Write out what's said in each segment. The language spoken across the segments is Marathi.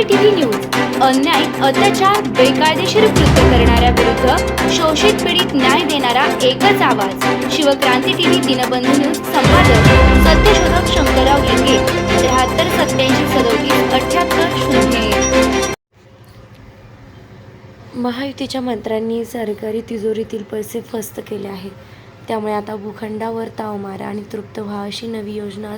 सीसीटीव्ही न्यूज अन्याय अत्याचार बेकायदेशीर कृत्य करणाऱ्या विरुद्ध शोषित पीडित न्याय देणारा एकच आवाज. शिवक्रांती टीव्ही दिनबंधू न्यूज संपादक सत्यशोधक शंकरराव लिंगे त्र्याहत्तर सत्याऐंशी सदोतीस अठ्याहत्तर शून्य महायुतीच्या मंत्र्यांनी सरकारी तिजोरीतील पैसे फस्त केले आहेत. त्यामुळे आता भूखंडावर ताव मारा आणि तृप्त व्हा अशी नवी योजना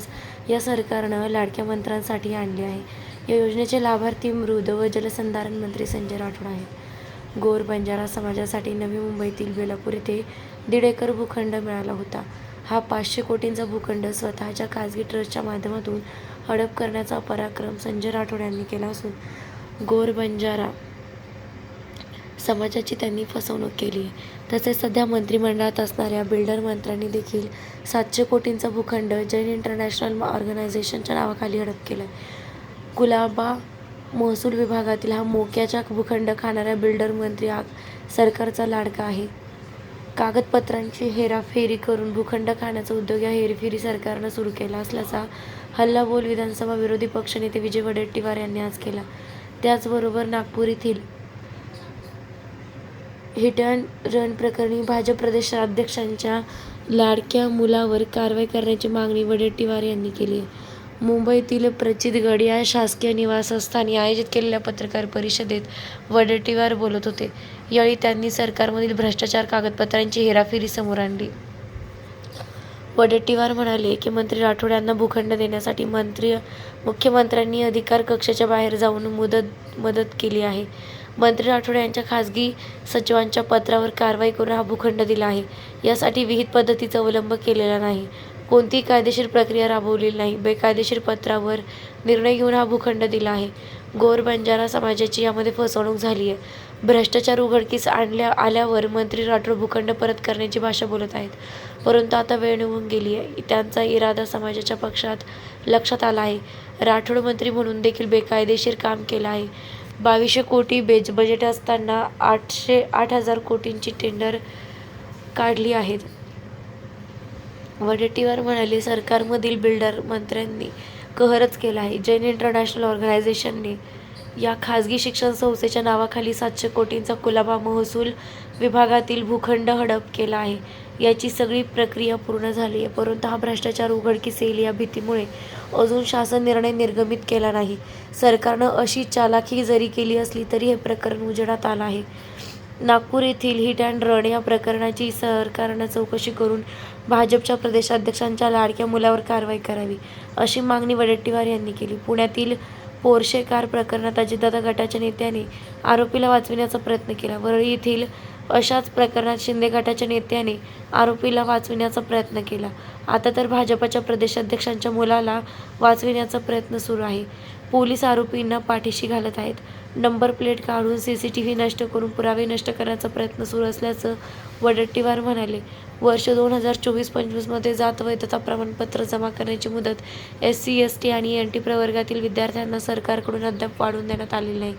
या सरकारनं लाडक्या मंत्र्यांसाठी आणली आहे. या योजनेचे लाभार्थी मृद व जलसंधारण मंत्री संजय राठोड आहेत. गोर बंजारा समाजासाठी नवी मुंबईतील बेलापूर येथे दीड एकर भूखंड मिळाला होता. हा पाचशे कोटींचा भूखंड स्वतःच्या खाजगी ट्रस्टच्या माध्यमातून हडप करण्याचा पराक्रम संजय राठोड यांनी केला असून गोर बंजारा समाजाची त्यांनी फसवणूक केली. आहे तसेच सध्या मंत्रिमंडळात असणाऱ्या बिल्डर मंत्र्यांनी देखील सातशे कोटींचा भूखंड जैन इंटरनॅशनल ऑर्गनायझेशनच्या नावाखाली हडप केला आहे कुलाबा महसूल विभागातील हा मोक्याच्या भूखंड खाणाऱ्या बिल्डर मंत्री हा सरकारचा लाडका आहे. कागदपत्रांची हेराफेरी करून भूखंड खाण्याचा उद्योग या हेरफेरी सरकारनं सुरू केला असल्याचा हल्लाबोल विधानसभा विरोधी पक्षनेते विजय वडेट्टीवार यांनी आज केला. त्याचबरोबर नागपूर येथील हिट अँड रन प्रकरणी भाजप प्रदेशाध्यक्षांच्या लाडक्या मुलावर कारवाई करण्याची मागणी वडेट्टीवार यांनी केली आहे. मुंबईतील प्रचितगड या शासकीय निवासस्थानी आयोजित केलेल्या पत्रकार परिषदेत वडेट्टीवार बोलत होते. यावेळी त्यांनी सरकारमधील भ्रष्टाचार कागदपत्रांची हेराफेरी समोर आणली. वडेट्टीवार म्हणाले की मंत्री राठोड यांना भूखंड देण्यासाठी मंत्री मुख्यमंत्र्यांनी अधिकार कक्षाच्या बाहेर जाऊन मुदत मदत केली आहे. मंत्री राठोड यांच्या खासगी सचिवांच्या पत्रावर कारवाई करून हा भूखंड दिला आहे. यासाठी विहित पद्धतीचा अवलंब केलेला नाही. कोणतीही कायदेशीर प्रक्रिया राबवलेली नाही बेकायदेशीर पत्रावर निर्णय घेऊन हा भूखंड दिला आहे. गोर बंजारा समाजाची यामध्ये फसवणूक झाली आहे. भ्रष्टाचार उघडकीस आणल्या आल्यावर मंत्री राठोड भूखंड परत करण्याची भाषा बोलत आहेत. परंतु आता वेळ निघून गेली आहे. त्यांचा इरादा समाजाच्या पक्षात लक्षात आला आहे. राठोड मंत्री म्हणून देखील बेकायदेशीर काम केलं आहे. बावीसशे कोटी बेज बजेट असताना आठशे आठ हजार कोटींची टेंडर काढली आहेत. वडेट्टीवार म्हणाले सरकारमधील बिल्डर मंत्र्यांनी कहरच केला आहे. जैन इंटरनॅशनल ऑर्गनायझेशनने या खाजगी शिक्षण संस्थेच्या नावाखाली सातशे कोटींचा कुलाबा महसूल विभागातील भूखंड हडप केला आहे. याची सगळी प्रक्रिया पूर्ण झाली आहे. परंतु हा भ्रष्टाचार उघडकीस येईल या भीतीमुळे अजून शासन निर्णय निर्गमित केला नाही. सरकारनं अशी चालाखी जरी केली असली तरी हे प्रकरण उजेडात आलं आहे. नागपूर येथील हिट अँड रन या प्रकरणाची सरकारनं चौकशी करून भाजपच्या प्रदेशाध्यक्षांच्या लाडक्या मुलावर कारवाई करावी अशी मागणी वडेट्टीवार यांनी केली. पुण्यातील पोर्शे कार प्रकरणात अजितदादा गटाच्या नेत्याने आरोपीला वाचविण्याचा प्रयत्न केला. वरळी येथील अशाच प्रकरणात शिंदे गटाच्या नेत्याने आरोपीला वाचविण्याचा प्रयत्न केला. आता तर भाजपाच्या प्रदेशाध्यक्षांच्या मुलाला वाचविण्याचा प्रयत्न सुरू आहे. पोलीस आरोपींना पाठीशी घालत आहेत. नंबर प्लेट काढून सी सी टी व्ही नष्ट करून पुरावे नष्ट करण्याचा प्रयत्न सुरू असल्याचं वडट्टीवार म्हणाले. वर्ष दोन हजार चोवीस पंचवीसमध्ये जात वैधता प्रमाणपत्र जमा करण्याची मुदत एस सी एस टी आणि एन टी प्रवर्गातील विद्यार्थ्यांना सरकारकडून अद्याप वाढवून देण्यात आलेली नाही.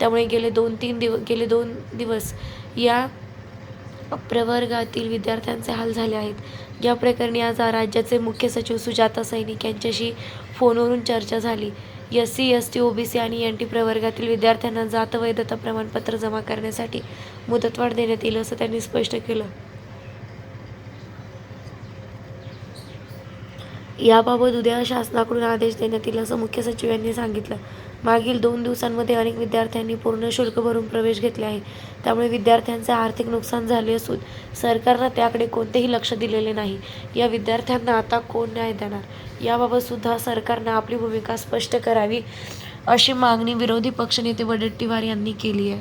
त्यामुळे गेले दोन तीन दिव गेले दोन दिवस या प्रवर्गातील विद्यार्थ्यांचे हाल झाले आहेत. या प्रकरणी आज राज्याचे मुख्य सचिव सुजाता सैनिक यांच्याशी फोनवरून चर्चा झाली. S C S T OBC आणि एन टी प्रवर्गातील विद्यार्थ्यांना जात वैधता प्रमाणपत्र जमा करण्यासाठी मुदतवाढ देण्यात येईल असं त्यांनी स्पष्ट केलं. याबाबत उद्या शासनाकडून आदेश देण्यात येईल असं मुख्य सचिव यांनी सांगितलं. मागील दोन दिवसांमध्ये अनेक विद्यार्थ्यांनी पूर्ण शुल्क भरून प्रवेश घेतले आहे. त्यामुळे विद्यार्थ्यांचे आर्थिक नुकसान झाले असून सरकारनं त्याकडे कोणतेही लक्ष दिलेले नाही. या विद्यार्थ्यांना आता कोण न्याय देणार? याबाबत सुद्धा सरकारनं आपली भूमिका स्पष्ट करावी अशी मागणी विरोधी पक्षनेते वडेट्टीवार यांनी केली आहे.